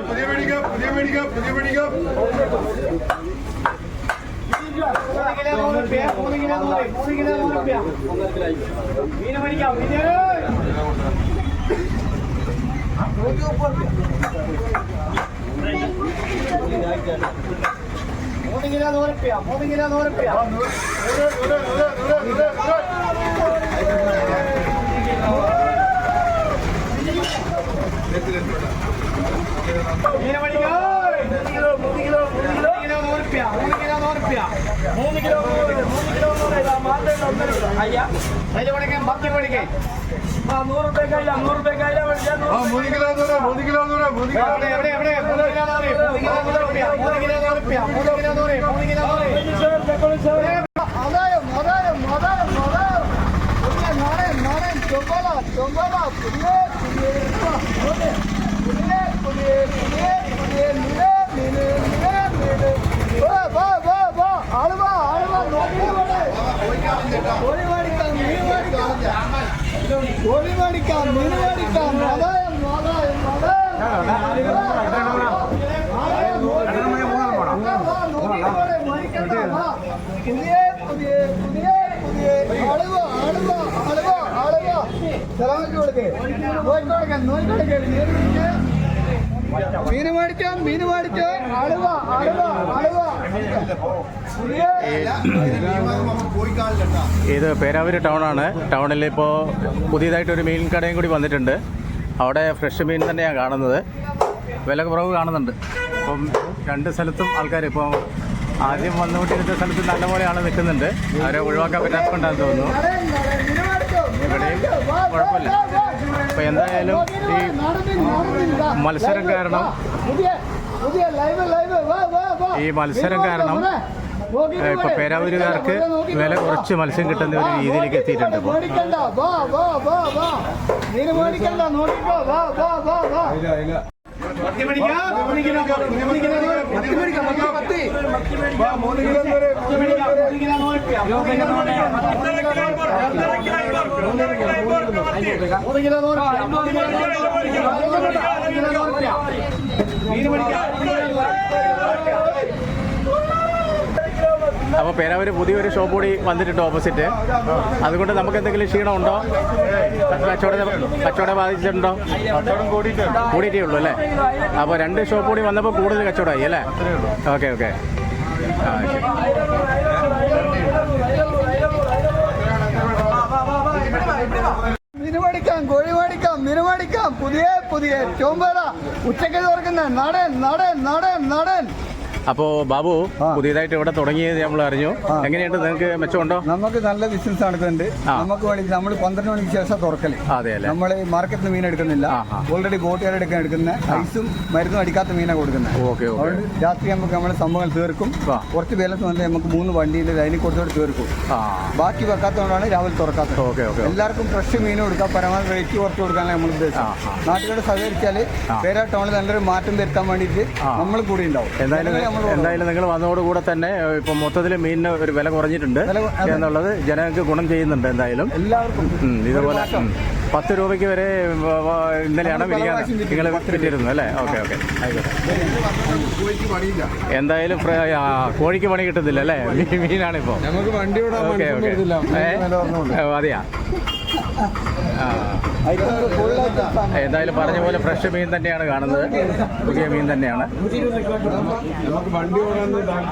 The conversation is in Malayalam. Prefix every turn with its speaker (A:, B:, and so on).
A: പുതിയ മേടിക്കുക പുതിയ മേടിക്കുക പുതിയ
B: റുപ്യ മീൻ മേടിക്കാം മീൻ മൂന്ന് കിലോ നൂറ് റുപ്യ മൂന്ന് കിലോ നൂറ് റുപ്യ മീൻ മേടിക്കാം മൂന്ന് കിലോ മൂന്ന് കിലോ മൂന്ന് കിലോ നൂറ് റുപ്യ മൂന്ന് കിലോ നൂറ് റുപ്യ മൂന്ന് കിലോ നൂറ് മൂന്ന് കിലോ നൂറ് മാർക്കറ്റ് ഒന്നര അയ്യ അതിൽ മേടിക്കാൻ ബാക്കി മേടിക്കേ ആ നൂറ് റുപ്യക്കല്ല നൂറ് റുപ്യക്കല്ല മേടിച്ചാൽ
A: ആ മൂന്ന് കിലോ നൂറ് മൂന്ന് കിലോ നൂറ് മൂന്ന് കിലോ
B: എവിടെ എവിടെ മൂന്ന് കിലോ നൂറ് മൂന്ന് കിലോ നൂറ് റുപ്യ മൂന്ന് കിലോ നൂറ് റുപ്യ മൂന്ന് കിലോ മൂന്ന് കിലോ നൂറ്
C: ആദായം ആദായം ആദായം ആദായം പുതിയ നാണയം നാണയം ചൊവ്വല ചൊവ്വല പുതിയ പുതിയ പുതിയ പുതിയ പുതിയ പുതിയ നില നില കോഴി മേടിക്കാം മീൻ മേടിക്കാം കോഴി മേടിക്കാം മീൻ മേടിക്കാം ആദായം ആദായം പുതിയ പുതിയ പുതിയ പുതിയ ആളുക ആളുക ആളുക ആളുക സ്ഥലമാക്കി കൊടുക്കേ നോക്കിക്കൊടുക്കാൻ നോക്കിക്കൊടുക്കേ മീൻ മേടിക്കാം മീൻ മേടിക്കാം ആളുക ആളുക പുതിയ
D: ഇത് പേരാവൂര് ടൗണാണ് ടൗണിൽ ഇപ്പോൾ പുതിയതായിട്ടൊരു മീൻ കടയും കൂടി വന്നിട്ടുണ്ട്. അവിടെ ഫ്രഷ് മീൻ തന്നെയാണ് കാണുന്നത്. വില കുറവ് കാണുന്നുണ്ട്. അപ്പം രണ്ട് സ്ഥലത്തും ആൾക്കാർ ഇപ്പോൾ ആദ്യം വന്നുകൊണ്ടിരുന്ന സ്ഥലത്ത് നല്ലപോലെയാണ് നിൽക്കുന്നുണ്ട്. അവരെ ഒഴിവാക്കാൻ പറ്റാത്തതുകൊണ്ടാണെന്ന് തോന്നുന്നു.
C: വാ
D: കുഴപ്പമില്ല. അപ്പോൾ എന്തായാലും ഈ മത്സരം കാരണം ഈ മത്സരം കാരണം ഇപ്പൊ പേരാവൂരുകാർക്ക് വില കുറച്ച് മത്സ്യം കിട്ടുന്ന ഒരു രീതിയിലേക്ക് എത്തിയിട്ടുണ്ട് ഇപ്പോൾ അപ്പോൾ പേരാവൂര് പുതിയൊരു ഷോപ്പ് കൂടി വന്നിട്ടുണ്ട് ഓപ്പോസിറ്റ് അതുകൊണ്ട് നമുക്ക് എന്തെങ്കിലും ക്ഷീണം ഉണ്ടോ കച്ചവടം
A: കച്ചവടം ബാധിച്ചിട്ടുണ്ടോ
D: കൂടിയിട്ടേ ഉള്ളൂ അല്ലേ അപ്പോൾ രണ്ട് ഷോപ്പ് കൂടി വന്നപ്പോൾ കൂടുതൽ കച്ചവടമായി അല്ലേ ഓക്കെ ഓക്കെ ആ കോഴിമടിക്കാം
C: മീന് മേടിക്കാം കോഴി മേടിക്കാം മീന് മേടിക്കാം പുതിയ പുതിയ. ചോമ്പല ഉച്ചയ്ക്ക് തുറക്കുന്ന നടൻ നടൻ നടൻ നടൻ.
D: അപ്പോൾ ബാബു പുതിയതായിട്ട് ഇവിടെ തുടങ്ങിയത് നമ്മൾ അറിഞ്ഞു. എങ്ങനെയുണ്ട്? നിങ്ങൾക്ക് മെച്ചമുണ്ടോ?
E: നമുക്ക് നല്ല ബിസിനസ് നടക്കുന്നുണ്ട്. നമുക്ക് വേണ്ടി നമ്മൾ പന്ത്രണ്ട് മണിക്ക് ശേഷം തുറക്കൽ.
D: അതെ അല്ലേ?
E: നമ്മൾ മാർക്കറ്റിൽ നിന്ന് മീൻ എടുക്കുന്നില്ല. ഓൾറെഡി ബോട്ടുകാർ എടുക്കാൻ എടുക്കുന്ന ഐസും മരുന്നും അടിക്കാത്ത മീനാണ് കൊടുക്കുന്നത് അതുകൊണ്ട് രാത്രി നമുക്ക് നമ്മുടെ സംഭവങ്ങൾ തീർക്കും. കുറച്ച് വിലത്ത് വന്ന് നമുക്ക് മൂന്ന് വണ്ടിയിൽ ലൈനിൽ കൊടുത്തോട് തീർക്കും. ബാക്കി വെക്കാത്തതുകൊണ്ടാണ് രാവിലെ തുറക്കാത്തത്.
D: ഓക്കെ ഓക്കെ
E: എല്ലാവർക്കും ഫ്രഷ് മീൻ കൊടുക്കാം പരമാവധി റേറ്റ് കുറച്ച് കൊടുക്കാനാണ് നമ്മൾ
D: ആ.
E: നാട്ടുകാരോട് സഹകരിച്ചാൽ പേരാ ടൗണിൽ നല്ലൊരു മാറ്റം വരുത്താൻ വേണ്ടിയിട്ട് നമ്മൾ കൂടി ഉണ്ടാവും.
D: എന്തായാലും
E: നമ്മൾ
D: എന്തായാലും നിങ്ങൾ വന്നതോടുകൂടെ തന്നെ ഇപ്പൊ മൊത്തത്തിൽ മീനിന് ഒരു വില കുറഞ്ഞിട്ടുണ്ട്. എന്നുള്ളത് ജനങ്ങൾക്ക് ഗുണം ചെയ്യുന്നുണ്ട് എന്തായാലും.
E: എല്ലാവർക്കും
D: ഇതുപോലെ പത്ത് രൂപയ്ക്ക് വരെ ഇന്നലെയാണ്. നിങ്ങൾ
E: രൂപ.
D: അല്ലേ? Okay okay. എന്തായാലും കോഴിക്ക് പണി കിട്ടുന്നില്ല അല്ലേ?
A: മീനാണിപ്പോ.
D: Okay okay. അതെയാ. എന്തായാലും പറഞ്ഞ പോലെ ഫ്രഷ് മീൻ തന്നെയാണ് കാണുന്നത്. പുതിയ മീൻ തന്നെയാണ്.
A: നമുക്ക് വണ്ടി വിടാൻ